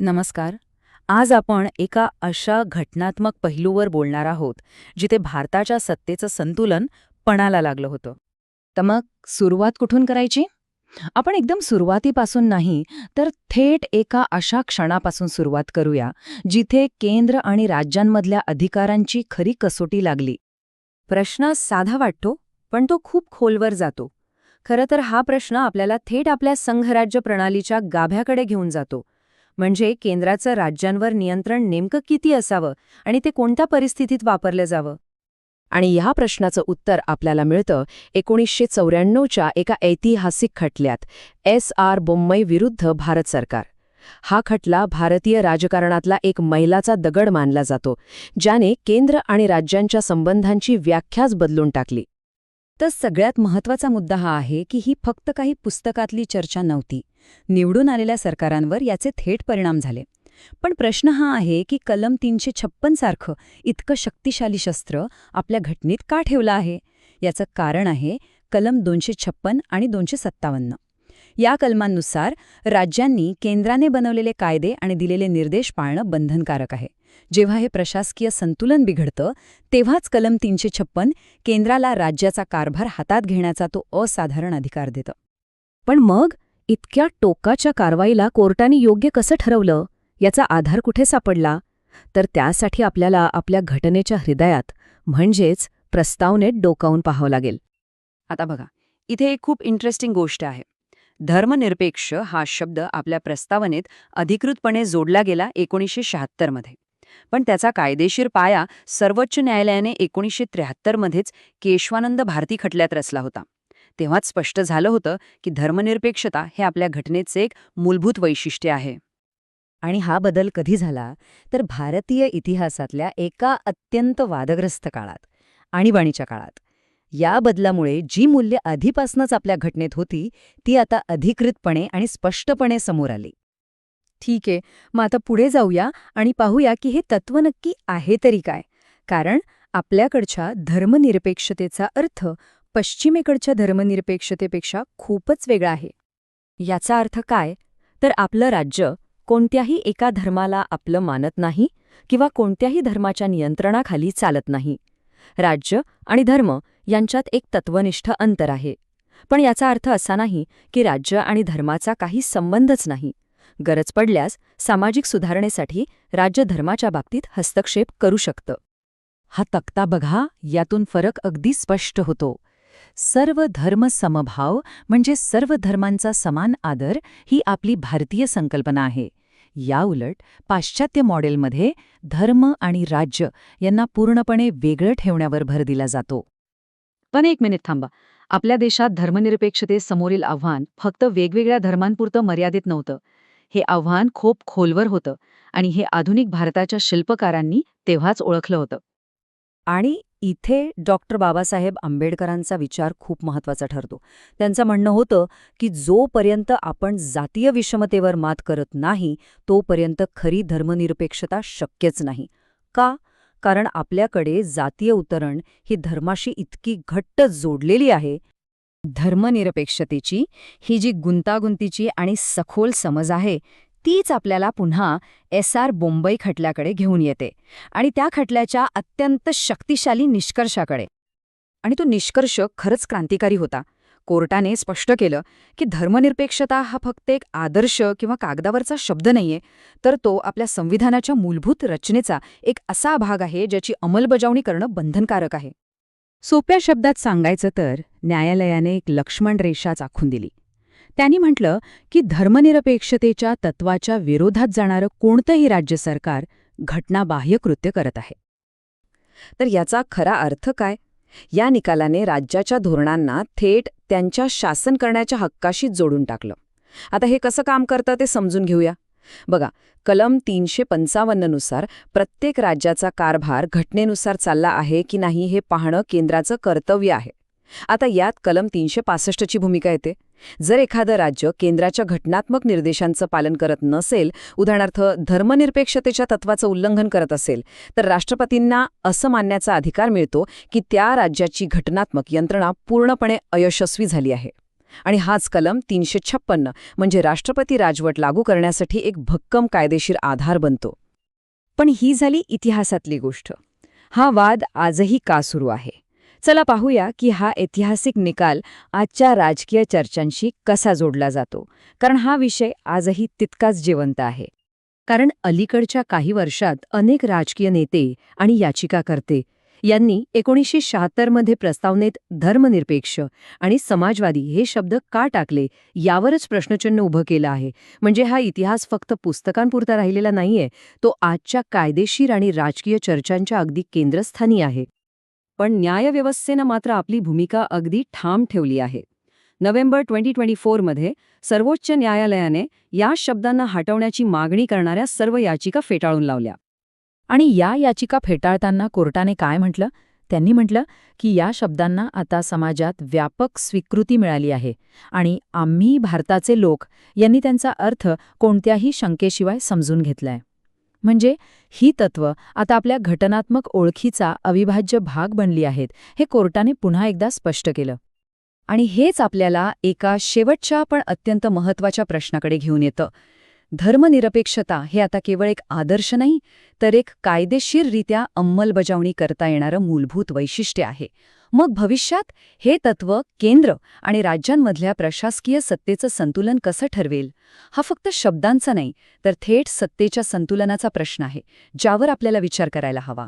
नमस्कार. आज आपण एका अशा घटनात्मक पैलूवर बोलणार आहोत जिथे भारताच्या सत्तेचं संतुलन पणाला लागलं होतं. तर मग सुरुवात कुठून करायची? आपण एकदम सुरुवातीपासून नाही तर थेट एका अशा क्षणापासून सुरुवात करूया जिथे केंद्र आणि राज्यांमधल्या अधिकारांची खरी कसोटी लागली. प्रश्न साधा वाटतो पण तो खूप खोलवर जातो. खरं तर हा प्रश्न आपल्याला थेट आपल्या संघराज्य प्रणालीच्या गाभ्याकडे घेऊन जातो. म्हणजे केंद्राचं राज्यांवर नियंत्रण नेमकं किती असावं आणि ते कोणत्या परिस्थितीत वापरलं जावं? आणि ह्या प्रश्नाचं उत्तर आपल्याला मिळतं एकोणीसशे चौऱ्याण्णवच्या एका ऐतिहासिक खटल्यात एस आर बोम्मई विरुद्ध भारत सरकार. हा खटला भारतीय राजकारणातला एक मैलाचा दगड मानला जातो ज्याने केंद्र आणि राज्यांच्या संबंधांची व्याख्याच बदलून टाकली. तर सगळ्यात महत्त्वाचा मुद्दा हा आहे की ही फक्त काही पुस्तकातली चर्चा नव्हती. निवडून आलेल्या सरकारांवर याचे थेट परिणाम झाले. पण प्रश्न हा आहे की कलम तीनशे छप्पन सारखं इतकं शक्तिशाली शस्त्र आपल्या घटनेत का ठेवलं आहे? याचं कारण आहे कलम दोनशे छप्पन आणि दोनशे सत्तावन्न. या कलमांनुसार राज्यांनी केंद्राने बनवलेले कायदे आणि दिलेले निर्देश पाळणं बंधनकारक आहे. जेव्हा हे प्रशासकीय संतुलन बिघडतं तेव्हाच कलम तीनशे छप्पन केंद्राला राज्याचा कारभार हातात घेण्याचा तो असाधारण अधिकार देतं. पण मग इतक्या टोकाच्या कारवाईला कोर्टाने योग्य कसं ठरवलं याचा आधार कुठे सापडला? तर त्यासाठी आपल्याला आपल्या घटनेच्या हृदयात म्हणजेच प्रस्तावनेत डोकावून पाहावं लागेल. आता बघा इथे एक खूप इंटरेस्टिंग गोष्ट आहे. धर्मनिरपेक्ष हा शब्द आपल्या प्रस्तावनेत अधिकृतपणे जोडला गेला एकोणीसशे शहात्तरमध्ये पण त्याचा कायदेशीर पाया सर्वोच्च न्यायालयाने एकोणीसशे त्र्याहत्तरमध्येच केशवानंद भारती खटल्यात रचला होता. तेव्हाच स्पष्ट झालं होतं की धर्मनिरपेक्षता हे आपल्या घटनेचे एक मूलभूत वैशिष्ट्य आहे. आणि हा बदल कधी झाला? तर भारतीय इतिहासातल्या एका अत्यंत वादग्रस्त काळात आणीबाणीच्या काळात. या बदलामुळे जी मूल्य आधीपासूनच आपल्या घटनेत होती ती आता अधिकृतपणे आणि स्पष्टपणे समोर आली. ठीक आहे मग आता पुढे जाऊया आणि पाहूया की हे तत्व नक्की आहे तरी काय. कारण आपल्याकडच्या धर्मनिरपेक्षतेचा अर्थ पश्चिमेकडच्या धर्मनिरपेक्षतेपेक्षा खूपच वेगळा आहे. याचा अर्थ काय? तर आपलं राज्य कोणत्याही एका धर्माला आपलं मानत नाही किंवा कोणत्याही धर्माच्या नियंत्रणाखाली चालत नाही. राज्य आणि धर्म यांच्यात एक तत्वनिष्ठ अंतर आहे. पण याचा अर्थ असा नाही की राज्य आणि धर्माचा काही संबंधच नाही. गरज पडल्यास सामाजिक सुधारणेसाठी राज्य धर्माच्या बाबतीत हस्तक्षेप करू शकतं. हा तक्ता बघा यातून फरक अगदी स्पष्ट होतो. सर्व धर्म समभाव म्हणजे सर्व धर्मांचा समान आदर ही आपली भारतीय संकल्पना आहे. याउलट पाश्चात्य मॉडेलमध्ये धर्म आणि राज्य यांना पूर्णपणे वेगळं ठेवण्यावर भर दिला जातो. पण एक मिनिट थांबा. आपल्या देशात धर्मनिरपेक्षतेसमोरील आव्हान फक्त वेगवेगळ्या धर्मांपुरतं मर्यादित नव्हतं. हे आव्हान खूप खोलवर होतं आणि हे आधुनिक भारताच्या शिल्पकारांनी तेव्हाच ओळखलं होतं. आणि इथे डॉक्टर बाबासाहेब आंबेडकरांचा विचार खूप महत्त्वाचा ठरतो. त्यांचं म्हणणं होतं की जोपर्यंत आपण जातीय विषमतेवर मात करत नाही तोपर्यंत खरी धर्मनिरपेक्षता शक्यच नाही. का? कारण आपल्याकडे जातीय उतरण ही धर्माशी इतकी घट्ट जोडलेली आहे. धर्मनिरपेक्षतेची ही जी गुंतागुंतीची आणि सखोल समज आहे तीच आपल्याला पुन्हा एस आर बोंबई खटल्याकडे घेऊन येते आणि त्या खटल्याच्या अत्यंत शक्तिशाली निष्कर्षाकडे. आणि तो निष्कर्ष खरंच क्रांतिकारी होता. कोर्टाने स्पष्ट केलं की धर्मनिरपेक्षता हा फक्त एक आदर्श किंवा कागदावरचा शब्द नाहीये तर तो आपल्या संविधानाच्या मूलभूत रचनेचा एक असा भाग आहे ज्याची अंमलबजावणी करणं बंधनकारक आहे. सोप्या शब्दात सांगायचं तर न्यायालयाने एक लक्ष्मण रेषा आखून दिली. त्यांनी म्हटलं की धर्मनिरपेक्षतेच्या तत्वाच्या विरोधात जाणारं कोणतंही राज्य सरकार घटनाबाह्य कृत्य करत आहे. तर याचा खरा अर्थ काय? या निकालाने राज्याच्या धोरणांना थेट त्यांच्या शासन करण्याच्या हक्काशी जोडून टाकलं. आता हे कसं काम करतं ते समजून घेऊया. बघा कलम तीनशे पंचावन्ननुसार प्रत्येक राज्याचा कारभार घटनेनुसार चालला आहे की नाही हे पाहणं केंद्राचं कर्तव्य आहे. आता यात कलम तीनशे पासष्टची भूमिका येते. जर एखादं राज्य केंद्राच्या घटनात्मक निर्देशांचं पालन करत नसेल उदाहरणार्थ धर्मनिरपेक्षतेच्या तत्वाचं उल्लंघन करत असेल तर राष्ट्रपतींना असं मानण्याचा अधिकार मिळतो की त्या राज्याची घटनात्मक यंत्रणा पूर्णपणे अयशस्वी झाली आहे. आणि हाच कलम तीनशे छप्पन्न म्हणजे राष्ट्रपती राजवट लागू करण्यासाठी एक भक्कम कायदेशीर आधार बनतो. पण ही झाली इतिहासातली गोष्ट. हा वाद आजही का सुरू आहे? चला पाहूया की हा ऐतिहासिक निकाल आजच्या राजकीय चर्चांशी कसा जोडला जातो. कारण हा विषय आजही तितकाच जिवंत आहे. कारण अलीकडच्या काही वर्षात अनेक राजकीय नेते आणि याचिकाकर्ते यांनी एकोणीसशे शहात्तरमध्ये प्रस्तावनेत धर्मनिरपेक्ष आणि समाजवादी हे शब्द का टाकले यावरच प्रश्नचिन्ह उभं केलं आहे. म्हणजे हा इतिहास फक्त पुस्तकांपुरता राहिलेला नाहीये तो आजच्या कायदेशीर आणि राजकीय चर्चांच्या अगदी केंद्रस्थानी आहे. पण न्यायव्यवस्थेनं मात्र आपली भूमिका अगदी ठाम ठेवली आहे. नोव्हेंबर ट्वेंटी ट्वेंटी फोरमध्ये सर्वोच्च न्यायालयाने या शब्दांना हटवण्याची मागणी करणाऱ्या सर्व याचिका फेटाळून लावल्या. आणि या याचिका फेटाळताना कोर्टाने काय म्हटलं? त्यांनी म्हटलं की या शब्दांना आता समाजात व्यापक स्वीकृती मिळाली आहे आणि आम्ही भारताचे लोक यांनी त्यांचा अर्थ कोणत्याही शंकेशिवाय समजून घेतलाय. म्हणजे ही तत्व आता आपल्या घटनात्मक ओळखीचा अविभाज्य भाग बनली आहेत हे कोर्टाने पुन्हा एकदा स्पष्ट केलं. आणि हेच आपल्याला एका शेवटच्या पण अत्यंत महत्त्वाच्या प्रश्नाकडे घेऊन येतं. धर्मनिरपेक्षता हे आता केवळ एक आदर्श नाही तर एक कायदेशीररित्या अंमलबजावणी करता येणारं मूलभूत वैशिष्ट्य आहे. मग भविष्यात हे तत्व केंद्र आणि राज्यांमधल्या प्रशासकीय सत्तेचं संतुलन कसं ठरवेल? हा फक्त शब्दांचा नाही तर थेट सत्तेच्या संतुलनाचा प्रश्न आहे ज्यावर आपल्याला विचार करायला हवा.